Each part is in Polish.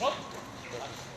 Hop.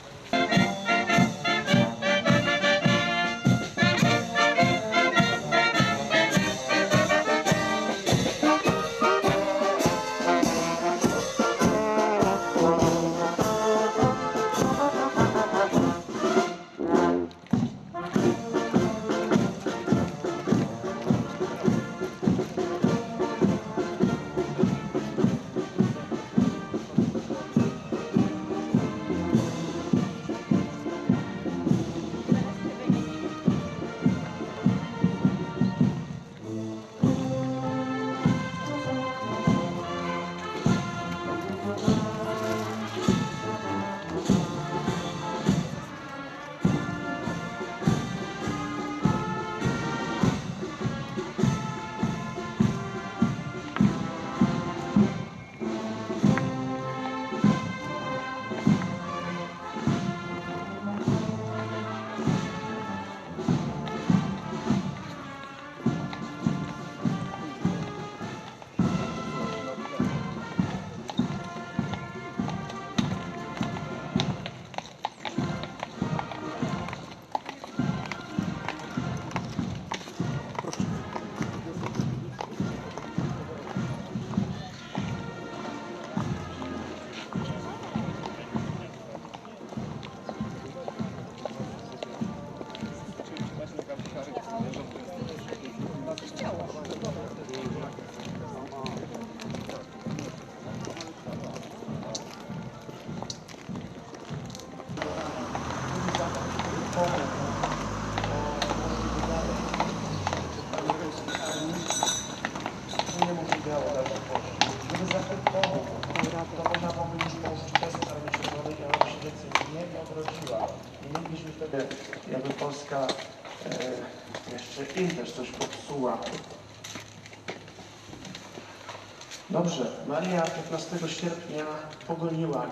Dobrze, Maria 15 sierpnia pogoniła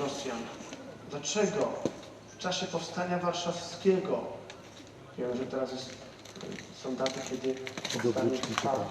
Rosjan. Dlaczego? W czasie powstania warszawskiego. Wiem, że teraz jest, są daty, kiedy powstanie trwało.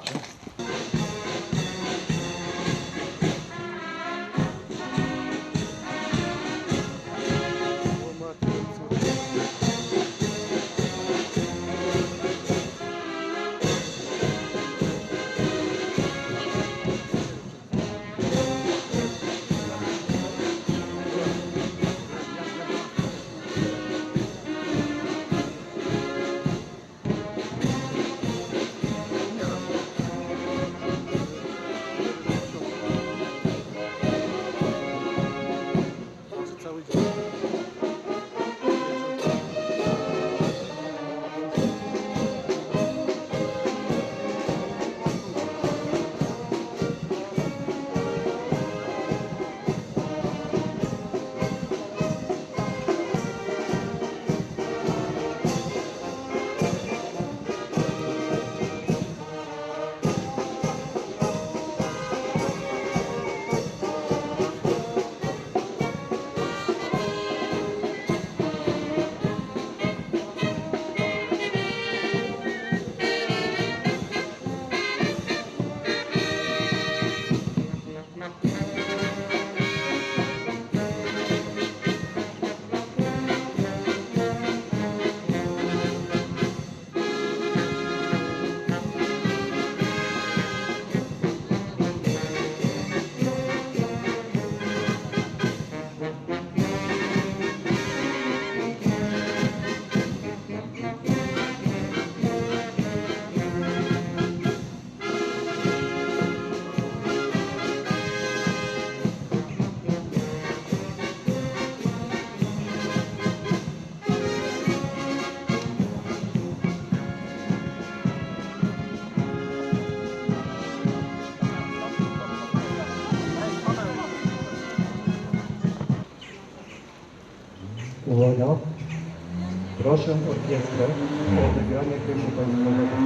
Proszę orkiestrę o odegranie pieśni państwowego.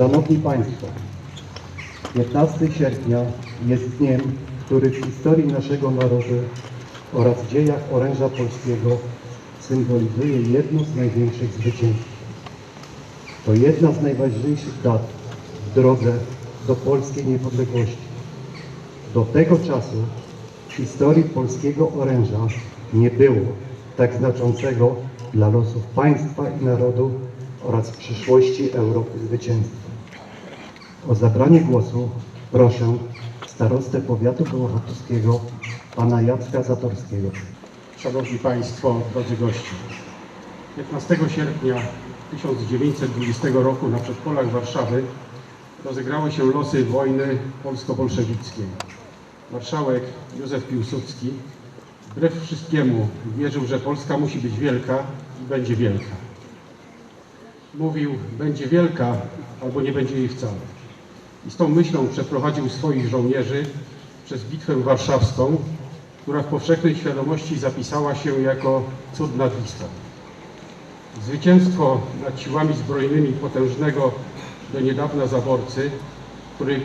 Szanowni Państwo, 15 sierpnia jest dniem, który w historii naszego narodu oraz dziejach oręża polskiego symbolizuje jedno z największych zwycięstw. To jedna z najważniejszych dat w drodze do polskiej niepodległości. Do tego czasu w historii polskiego oręża nie było tak znaczącego dla losów państwa i narodu oraz przyszłości Europy zwycięstwa. O zabranie głosu proszę starostę powiatu bełchatowskiego pana Jacka Zatorskiego. Szanowni Państwo, drodzy goście. 15 sierpnia 1920 roku na przedpolach Warszawy rozegrały się losy wojny polsko-bolszewickiej. Marszałek Józef Piłsudski wbrew wszystkiemu wierzył, że Polska musi być wielka i będzie wielka. Mówił, będzie wielka albo nie będzie jej wcale. I z tą myślą przeprowadził swoich żołnierzy przez Bitwę Warszawską, która w powszechnej świadomości zapisała się jako cud nad Wisłą. Zwycięstwo nad siłami zbrojnymi potężnego do niedawna zaborcy, który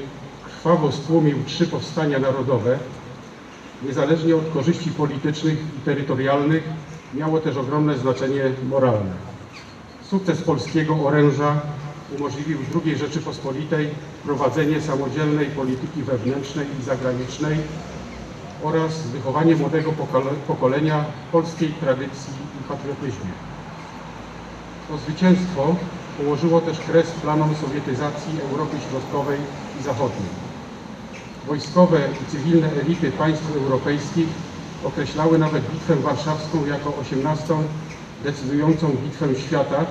krwawo stłumił trzy powstania narodowe, niezależnie od korzyści politycznych i terytorialnych, miało też ogromne znaczenie moralne. Sukces polskiego oręża umożliwił II Rzeczypospolitej prowadzenie samodzielnej polityki wewnętrznej i zagranicznej oraz wychowanie młodego pokole- pokolenia polskiej tradycji i patriotyzmie. To zwycięstwo położyło też kres planom sowietyzacji Europy Środkowej i Zachodniej. Wojskowe i cywilne elity państw europejskich określały nawet Bitwę Warszawską jako 18. decydującą bitwę świata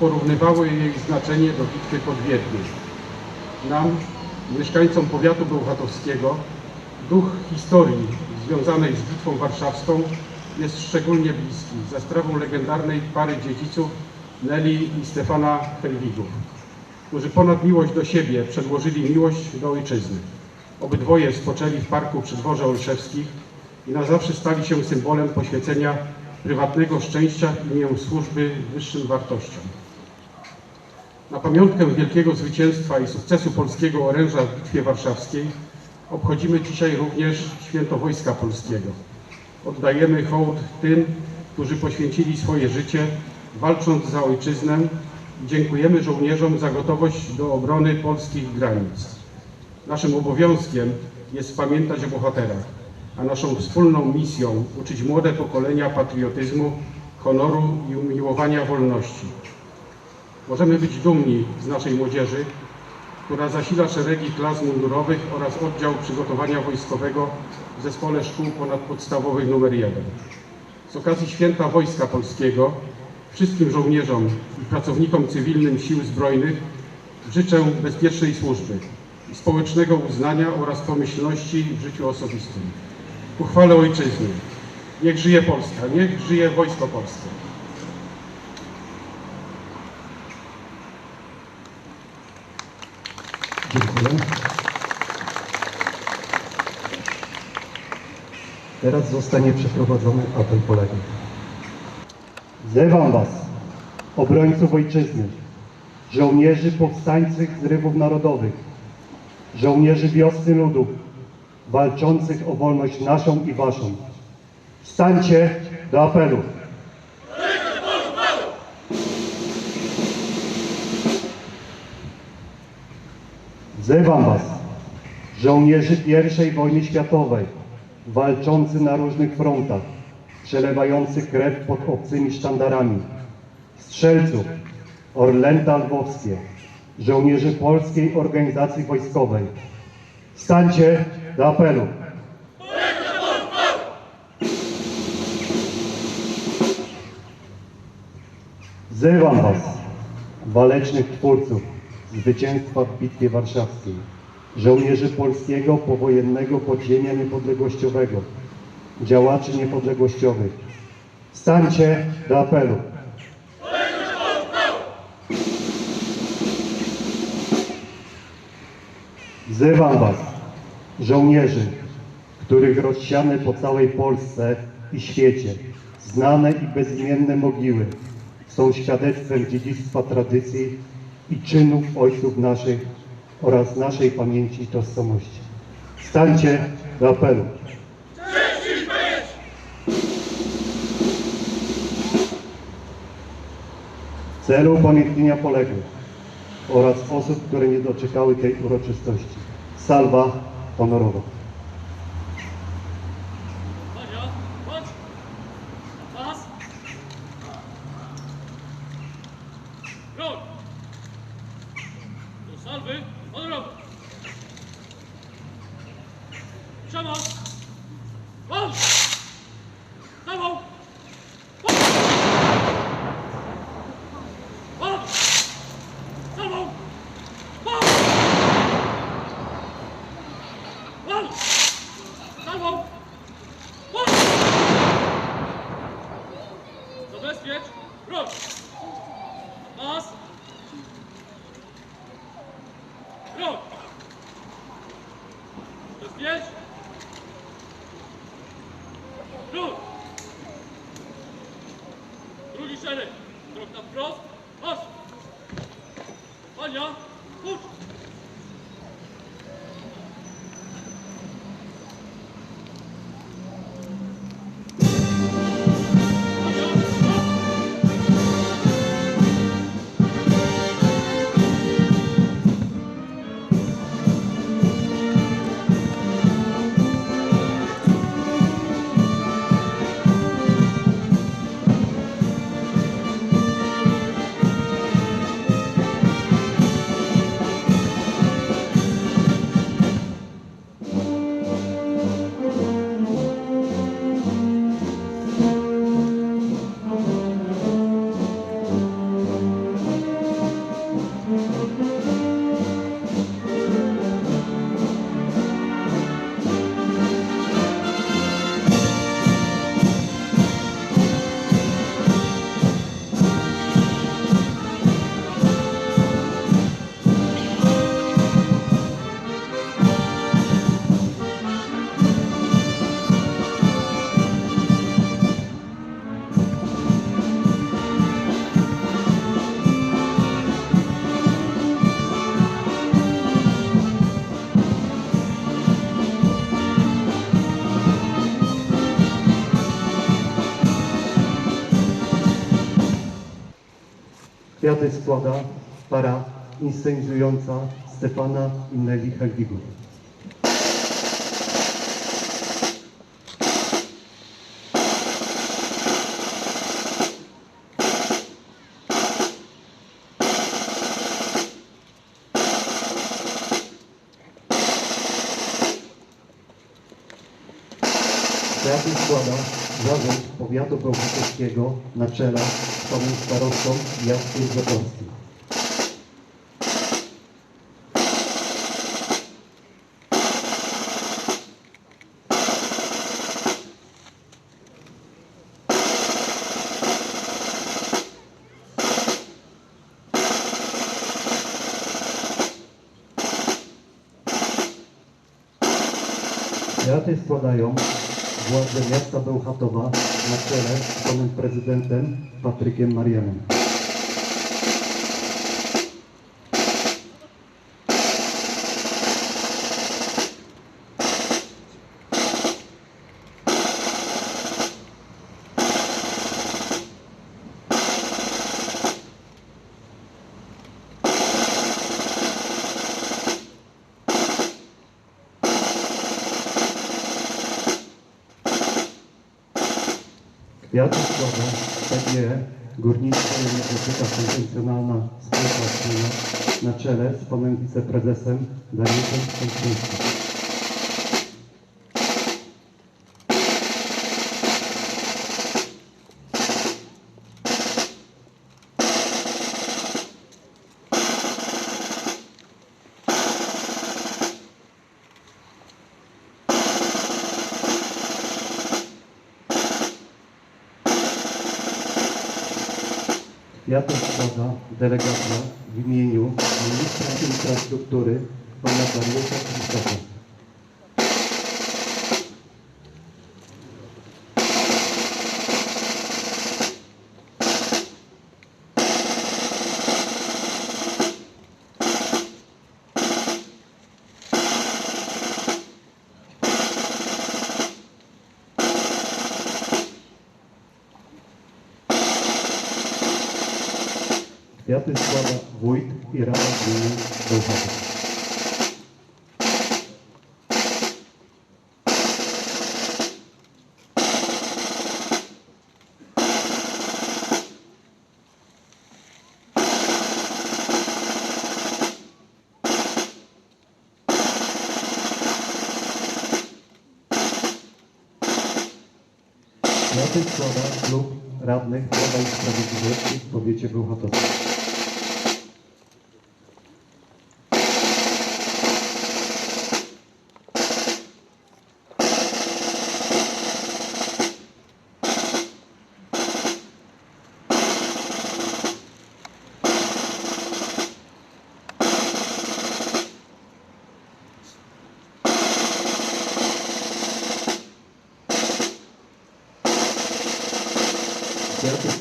porównywały jej znaczenie do bitwy pod Wiedniem. Nam, mieszkańcom powiatu bełchatowskiego, duch historii związanej z Bitwą Warszawską jest szczególnie bliski, za sprawą legendarnej pary dziedziców Nelly i Stefana Helwigów, którzy ponad miłość do siebie przedłożyli miłość do ojczyzny. Obydwoje spoczęli w parku przy dworze Olszewskich i na zawsze stali się symbolem poświęcenia prywatnego szczęścia w imię służby wyższym wartościom. Na pamiątkę wielkiego zwycięstwa i sukcesu polskiego oręża w Bitwie Warszawskiej obchodzimy dzisiaj również Święto Wojska Polskiego. Oddajemy hołd tym, którzy poświęcili swoje życie, walcząc za ojczyznę dziękujemy żołnierzom za gotowość do obrony polskich granic. Naszym obowiązkiem jest pamiętać o bohaterach, a naszą wspólną misją uczyć młode pokolenia patriotyzmu, honoru i umiłowania wolności. Możemy być dumni z naszej młodzieży, która zasila szeregi klas mundurowych oraz oddział przygotowania wojskowego w Zespole Szkół Ponadpodstawowych nr 1. Z okazji Święta Wojska Polskiego wszystkim żołnierzom i pracownikom cywilnym Sił Zbrojnych życzę bezpiecznej służby i społecznego uznania oraz pomyślności w życiu osobistym. Ku chwale Ojczyzny. Niech żyje Polska, niech żyje Wojsko Polskie. Dziękuję. Teraz zostanie przeprowadzony apel poległych. Wzywam Was, obrońców ojczyzny, żołnierzy powstańczych zrywów narodowych, żołnierzy wiosny ludów, walczących o wolność naszą i Waszą. Wstańcie do apelu. Wzywam Was, żołnierzy I wojny światowej, walczący na różnych frontach, przelewających krew pod obcymi sztandarami, strzelców, Orlęta Lwowskie, żołnierzy Polskiej Organizacji Wojskowej. Stańcie do apelu. Wzywam Was, walecznych twórców zwycięstwa w Bitwie Warszawskiej, żołnierzy polskiego powojennego podziemia niepodległościowego, działaczy niepodległościowych. Stańcie do apelu. Wzywam Was, żołnierzy, których rozsiane po całej Polsce i świecie znane i bezimienne mogiły są świadectwem dziedzictwa tradycji i czynów ojców naszych oraz naszej pamięci i tożsamości. Stańcie do apelu. W celu upamiętnienia poległych oraz osób, które nie doczekały tej uroczystości. Salwa honorowa. Inscenizująca Stefana i Nelly Helwigów. Zarząd powiatu bełchatowskiego na czele z panem starostą Jackiem Zaborskim. Składają władze miasta Bełchatowa na czele z panem prezydentem Patrykiem Marianem. Czele z panem wiceprezesem Dariuszem Szczęszyńskim. Kwiaty składa delegacja w imieniu ministra infrastruktury pana Dariusza Krzysztofa. 着急，都怕。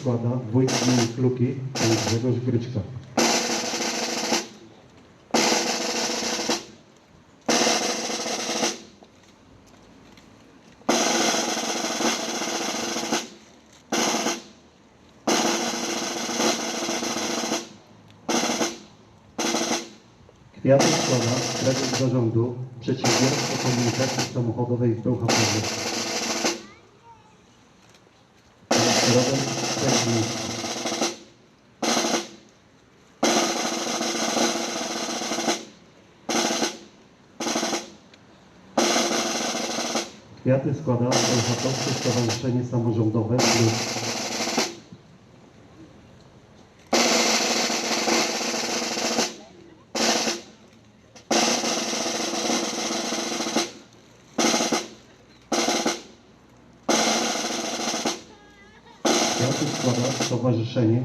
Składa gminy Kluki, pan Grzegorz Gryczka. Kwiaty składa prezes zarządu Przedsiębiorstwa Kwiaty składa Bełchatowskie Stowarzyszenie Samorządowe. Kwiaty składa Stowarzyszenie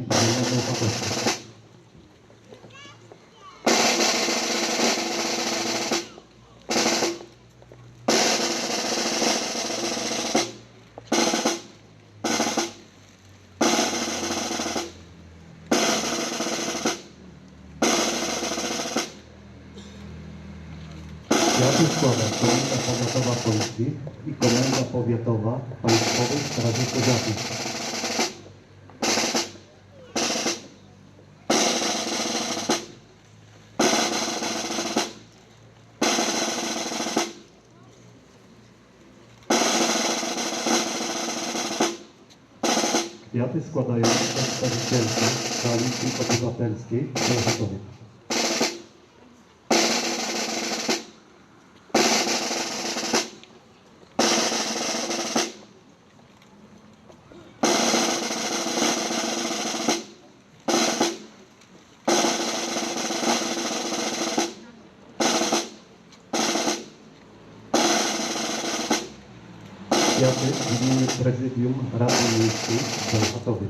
Komenda Powiatowa Polski i Komenda Powiatowa Państwowej Straży Pożarnej. Kwiaty składają przedstawicielki Koalicji Obywatelskiej Kwiaty w imieniu Prezydium Rady Miejskiej w Bełchatowie.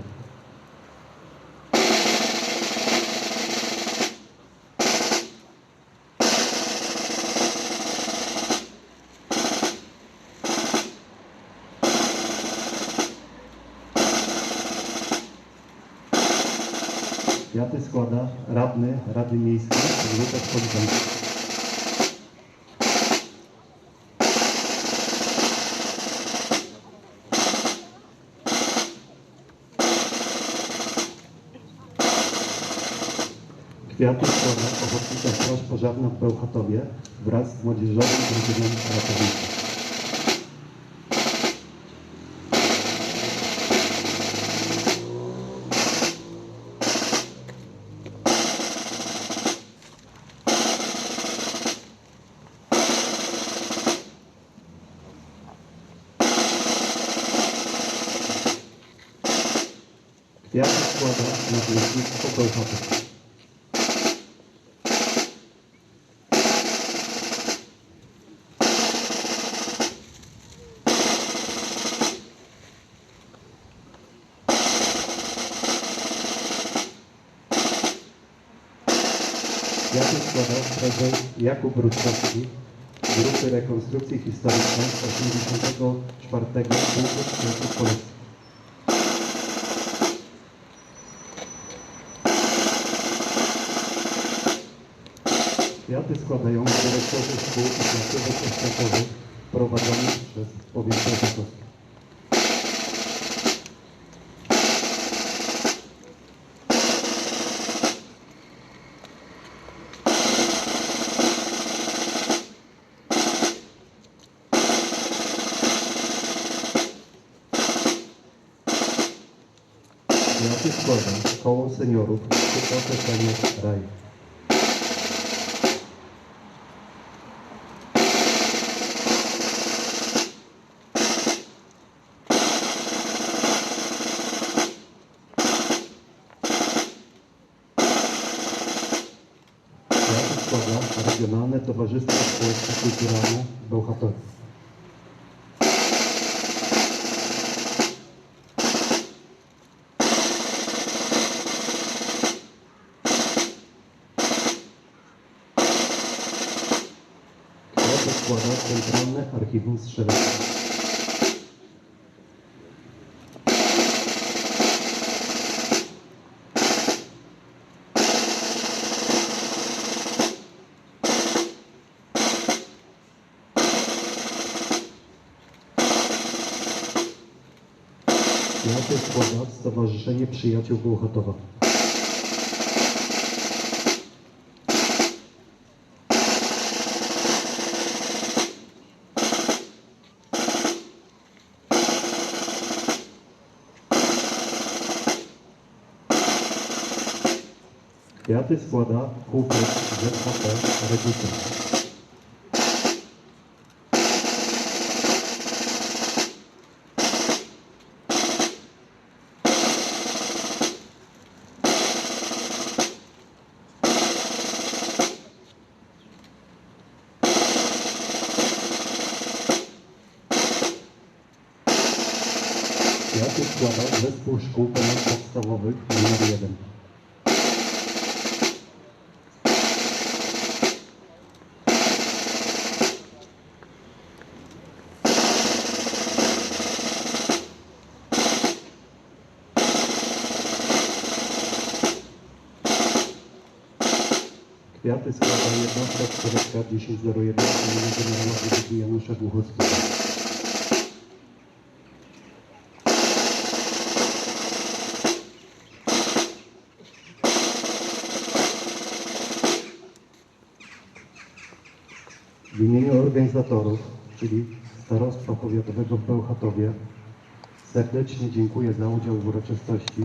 Kwiaty składa radny Rady Miejskiej. Pożarna w Bełchatowie wraz z Młodzieżowym Drużyną Ratowniczą. Jakub Rutkowski Grupy Rekonstrukcji Historycznej z 84 Punktu Świętych Polski. Kwiaty składają dyrektorzy szkół i placówek oświatowych prowadzonych przez powiat bełchatowski. Regionalne Towarzystwo Społeczne Kulturalne Bełchatowie. Składa Centralne Archiwum Strzeleckie. Przyjaciół Bełchatowa. Kwiaty składa Kółko ZHP Reduta. Jednostka Składka 1001 imienia generała Wojciecha Janusza Głuchowskiego. W imieniu organizatorów, czyli Starostwa Powiatowego w Bełchatowie, serdecznie dziękuję za udział w uroczystości.